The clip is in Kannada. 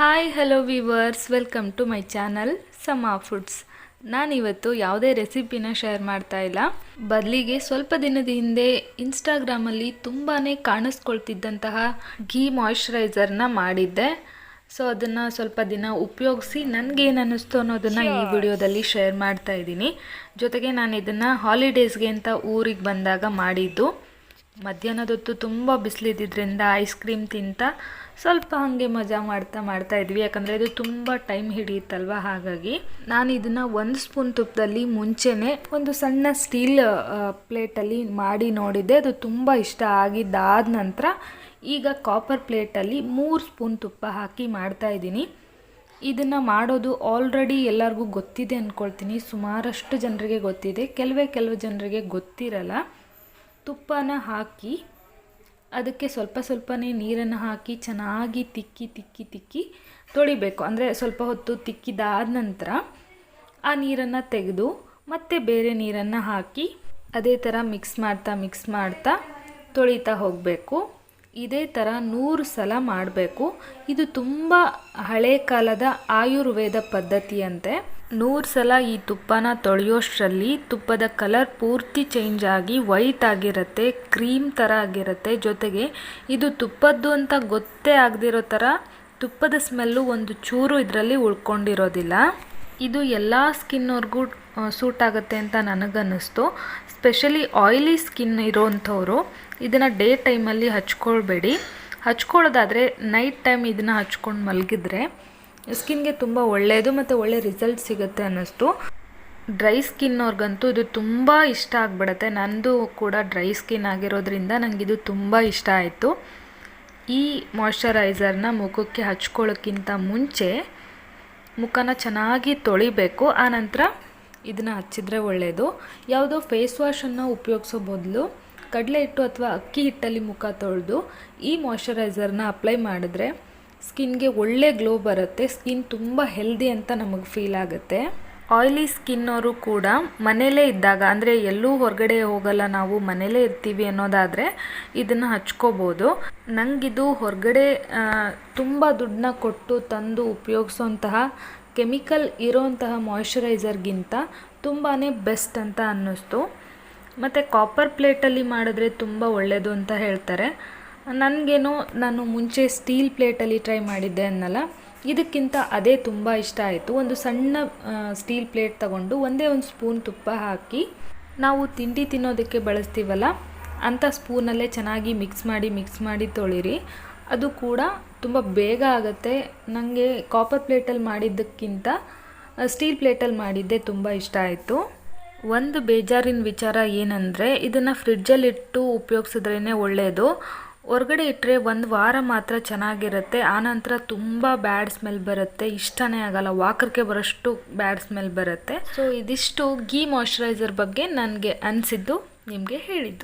Hi hello viewers welcome to my channel Sama foods ನಾನಿವತ್ತು ಯಾವುದೇ ರೆಸಿಪಿನ ಶೇರ್ ಮಾಡ್ತಾ ಇಲ್ಲ. ಬದಲಿಗೆ ಸ್ವಲ್ಪ ದಿನದ ಹಿಂದೆ ಇನ್ಸ್ಟಾಗ್ರಾಮಲ್ಲಿ ತುಂಬಾ ಕಾಣಿಸ್ಕೊಳ್ತಿದ್ದಂತಹ ಘೀ ಮಾಯಿಶ್ಚರೈಸರ್ನ ಮಾಡಿದ್ದೆ. ಸೊ ಅದನ್ನು ಸ್ವಲ್ಪ ದಿನ ಉಪಯೋಗಿಸಿ ನನಗೇನು ಅನ್ನಿಸ್ತು ಅನ್ನೋದನ್ನು ಈ ವಿಡಿಯೋದಲ್ಲಿ ಶೇರ್ ಮಾಡ್ತಾ ಇದ್ದೀನಿ. ಜೊತೆಗೆ ನಾನು ಇದನ್ನು ಹಾಲಿಡೇಸ್ಗೆ ಅಂತ ಊರಿಗೆ ಬಂದಾಗ ಮಾಡಿದ್ದು. ಮಧ್ಯಾಹ್ನದೊತ್ತು ತುಂಬ ಬಿಸಿಲಿದ್ದಿದ್ದರಿಂದ ಐಸ್ ಕ್ರೀಮ್ ತಿಂತ ಸ್ವಲ್ಪ ಹಾಗೆ ಮಜಾ ಮಾಡ್ತಾ ಮಾಡ್ತಾ ಇದ್ವಿ. ಯಾಕಂದರೆ ಇದು ತುಂಬ ಟೈಮ್ ಹಿಡಿಯುತ್ತಲ್ವ? ಹಾಗಾಗಿ ನಾನು ಇದನ್ನು ಒಂದು ಸ್ಪೂನ್ ತುಪ್ಪದಲ್ಲಿ ಮುಂಚೆನೇ ಒಂದು ಸಣ್ಣ ಸ್ಟೀಲ್ ಪ್ಲೇಟಲ್ಲಿ ಮಾಡಿ ನೋಡಿದ್ದೆ. ಅದು ತುಂಬ ಇಷ್ಟ ಆಗಿದ್ದಾದ ನಂತರ ಈಗ ಕಾಪರ್ ಪ್ಲೇಟಲ್ಲಿ ಮೂರು ಸ್ಪೂನ್ ತುಪ್ಪ ಹಾಕಿ ಮಾಡ್ತಾ ಇದ್ದೀನಿ. ಇದನ್ನು ಮಾಡೋದು ಆಲ್ರೆಡಿ ಎಲ್ಲರಿಗೂ ಗೊತ್ತಿದೆ ಅಂದ್ಕೊಳ್ತೀನಿ ಸುಮಾರಷ್ಟು ಜನರಿಗೆ ಗೊತ್ತಿದೆ. ಕೆಲವೇ ಕೆಲವು ಜನರಿಗೆ ಗೊತ್ತಿರಲ್ಲ. ತುಪ್ಪನ ಹಾಕಿ ಅದಕ್ಕೆ ಸ್ವಲ್ಪ ಸ್ವಲ್ಪನೇ ನೀರನ್ನು ಹಾಕಿ ಚೆನ್ನಾಗಿ ತಿಕ್ಕಿ ತಿಕ್ಕಿ ತಿಕ್ಕಿ ತೊಳಿಬೇಕು. ಅಂದರೆ ಸ್ವಲ್ಪ ಹೊತ್ತು ತಿಕ್ಕಿದಾದ ನಂತರ ಆ ನೀರನ್ನು ತೆಗೆದು ಮತ್ತೆ ಬೇರೆ ನೀರನ್ನು ಹಾಕಿ ಅದೇ ಥರ ಮಿಕ್ಸ್ ಮಾಡ್ತಾ ಮಿಕ್ಸ್ ಮಾಡ್ತಾ ತೊಳಿತಾ ಹೋಗಬೇಕು. ಇದೇ ಥರ ನೂರು ಸಲ ಮಾಡಬೇಕು. ಇದು ತುಂಬ ಹಳೆ ಕಾಲದ ಆಯುರ್ವೇದ ಪದ್ಧತಿಯಂತೆ ನೂರು ಸಲ ಈ ತುಪ್ಪನ ತೊಳೆಯೋಷ್ಟರಲ್ಲಿ ತುಪ್ಪದ ಕಲರ್ ಪೂರ್ತಿ ಚೇಂಜ್ ಆಗಿ ವೈಟ್ ಆಗಿರುತ್ತೆ, ಕ್ರೀಮ್ ಥರ ಆಗಿರುತ್ತೆ. ಜೊತೆಗೆ ಇದು ತುಪ್ಪದ್ದು ಅಂತ ಗೊತ್ತೇ ಆಗದಿರೋ ಥರ ತುಪ್ಪದ ಸ್ಮೆಲ್ಲು ಒಂದು ಚೂರು ಇದರಲ್ಲಿ ಉಳ್ಕೊಂಡಿರೋದಿಲ್ಲ. ಇದು ಎಲ್ಲ ಸ್ಕಿನ್ನವ್ರಿಗೂ ಸೂಟ್ ಆಗುತ್ತೆ ಅಂತ ನನಗನ್ನಿಸ್ತು. ಸ್ಪೆಷಲಿ ಆಯಿಲಿ ಸ್ಕಿನ್ ಇರೋವಂಥವ್ರು ಇದನ್ನು ಡೇ ಟೈಮಲ್ಲಿ ಹಚ್ಕೊಳ್ಬೇಡಿ. ಹಚ್ಕೊಳ್ಳೋದಾದರೆ ನೈಟ್ ಟೈಮ್ ಇದನ್ನು ಹಚ್ಕೊಂಡು ಮಲಗಿದ್ರೆ ಸ್ಕಿನ್ಗೆ ತುಂಬ ಒಳ್ಳೆಯದು ಮತ್ತು ಒಳ್ಳೆ ರಿಸಲ್ಟ್ ಸಿಗುತ್ತೆ ಅನ್ನಿಸ್ತು. ಡ್ರೈ ಸ್ಕಿನ್ನವ್ರಿಗಂತೂ ಇದು ತುಂಬ ಇಷ್ಟ ಆಗಿಬಿಡುತ್ತೆ. ನಂದು ಕೂಡ ಡ್ರೈ ಸ್ಕಿನ್ ಆಗಿರೋದ್ರಿಂದ ನನಗಿದು ತುಂಬ ಇಷ್ಟ ಆಯಿತು. ಈ ಮಾಯ್ಶ್ಚರೈಸರ್ನ ಮುಖಕ್ಕೆ ಹಚ್ಕೊಳ್ಳೋಕ್ಕಿಂತ ಮುಂಚೆ ಮುಖನ ಚೆನ್ನಾಗಿ ತೊಳಿಬೇಕು. ಆನಂತರ ಇದನ್ನು ಹಚ್ಚಿದ್ರೆ ಒಳ್ಳೆಯದು ಯಾವುದೋ ಫೇಸ್ ವಾಶನ್ನು ಉಪಯೋಗಿಸೋ ಬದಲು ಕಡಲೆ ಹಿಟ್ಟು ಅಥವಾ ಅಕ್ಕಿ ಹಿಟ್ಟಲ್ಲಿ ಮುಖ ತೊಳೆದು ಈ ಮಾಯ್ಶ್ಚರೈಸರ್ನ ಅಪ್ಲೈ ಮಾಡಿದ್ರೆ ಸ್ಕಿನ್ಗೆ ಒಳ್ಳೆ ಗ್ಲೋ ಬರುತ್ತೆ, ಸ್ಕಿನ್ ತುಂಬ ಹೆಲ್ದಿ ಅಂತ ನಮಗೆ ಫೀಲ್ ಆಗುತ್ತೆ. ಆಯಿಲಿ ಸ್ಕಿನ್ನವರು ಕೂಡ ಮನೇಲೇ ಇದ್ದಾಗ, ಅಂದರೆ ಎಲ್ಲೂ ಹೊರಗಡೆ ಹೋಗಲ್ಲ ನಾವು ಮನೇಲೇ ಇರ್ತೀವಿ ಅನ್ನೋದಾದರೆ ಇದನ್ನು ಹಚ್ಕೋಬೋದು. ನನಗಿದು ಹೊರಗಡೆ ತುಂಬ ದುಡ್ಡನ್ನ ಕೊಟ್ಟು ತಂದು ಉಪಯೋಗಿಸೋಂತಹ ಕೆಮಿಕಲ್ ಇರೋಂತಹ ಮಾಯ್ಶ್ಚರೈಸರ್ಗಿಂತ ತುಂಬಾ ಬೆಸ್ಟ್ ಅಂತ ಅನ್ನಿಸ್ತು. ಮತ್ತು ಕಾಪರ್ ಪ್ಲೇಟಲ್ಲಿ ಮಾಡಿದ್ರೆ ತುಂಬ ಒಳ್ಳೆಯದು ಅಂತ ಹೇಳ್ತಾರೆ. ನನಗೇನೋ, ನಾನು ಮುಂಚೆ ಸ್ಟೀಲ್ ಪ್ಲೇಟಲ್ಲಿ ಟ್ರೈ ಮಾಡಿದ್ದೆ ಅನ್ನಲ್ಲ, ಇದಕ್ಕಿಂತ ಅದೇ ತುಂಬ ಇಷ್ಟ ಆಯಿತು. ಒಂದು ಸಣ್ಣ ಸ್ಟೀಲ್ ಪ್ಲೇಟ್ ತಗೊಂಡು ಒಂದೇ ಒಂದು ಸ್ಪೂನ್ ತುಪ್ಪ ಹಾಕಿ, ನಾವು ತಿಂಡಿ ತಿನ್ನೋದಕ್ಕೆ ಬಳಸ್ತೀವಲ್ಲ ಅಂಥ ಸ್ಪೂನಲ್ಲೇ ಚೆನ್ನಾಗಿ ಮಿಕ್ಸ್ ಮಾಡಿ ಮಿಕ್ಸ್ ಮಾಡಿ ತೊಳಿರಿ. ಅದು ಕೂಡ ತುಂಬ ಬೇಗ ಆಗುತ್ತೆ. ನನಗೆ ಕಾಪರ್ ಪ್ಲೇಟಲ್ಲಿ ಮಾಡಿದ್ದಕ್ಕಿಂತ ಸ್ಟೀಲ್ ಪ್ಲೇಟಲ್ಲಿ ಮಾಡಿದ್ದೆ ತುಂಬ ಇಷ್ಟ ಆಯಿತು. ಒಂದು ಬೇಜಾರಿನ ವಿಚಾರ ಏನಂದರೆ, ಇದನ್ನು ಫ್ರಿಡ್ಜಲ್ಲಿಟ್ಟು ಉಪಯೋಗಿಸಿದ್ರೇ ಒಳ್ಳೆಯದು ಹೊರಗಡೆ ಇಟ್ಟರೆ ಒಂದು ವಾರ ಮಾತ್ರ ಚೆನ್ನಾಗಿರುತ್ತೆ. ಆನಂತರ ತುಂಬ ಬ್ಯಾಡ್ ಸ್ಮೆಲ್ ಬರುತ್ತೆ. ಇಷ್ಟನೇ ಆಗಲ್ಲ. ವಾಕರ್ಗೆ ಬರೋಷ್ಟು ಬ್ಯಾಡ್ ಸ್ಮೆಲ್ ಬರುತ್ತೆ. ಸೊ ಇದಿಷ್ಟು ಗೀ ಮಾಯ್ಶ್ಚರೈಸರ್ ಬಗ್ಗೆ ನನಗೆ ಅನಿಸಿದ್ದು, ನಿಮಗೆ ಹೇಳಿದ್ದು.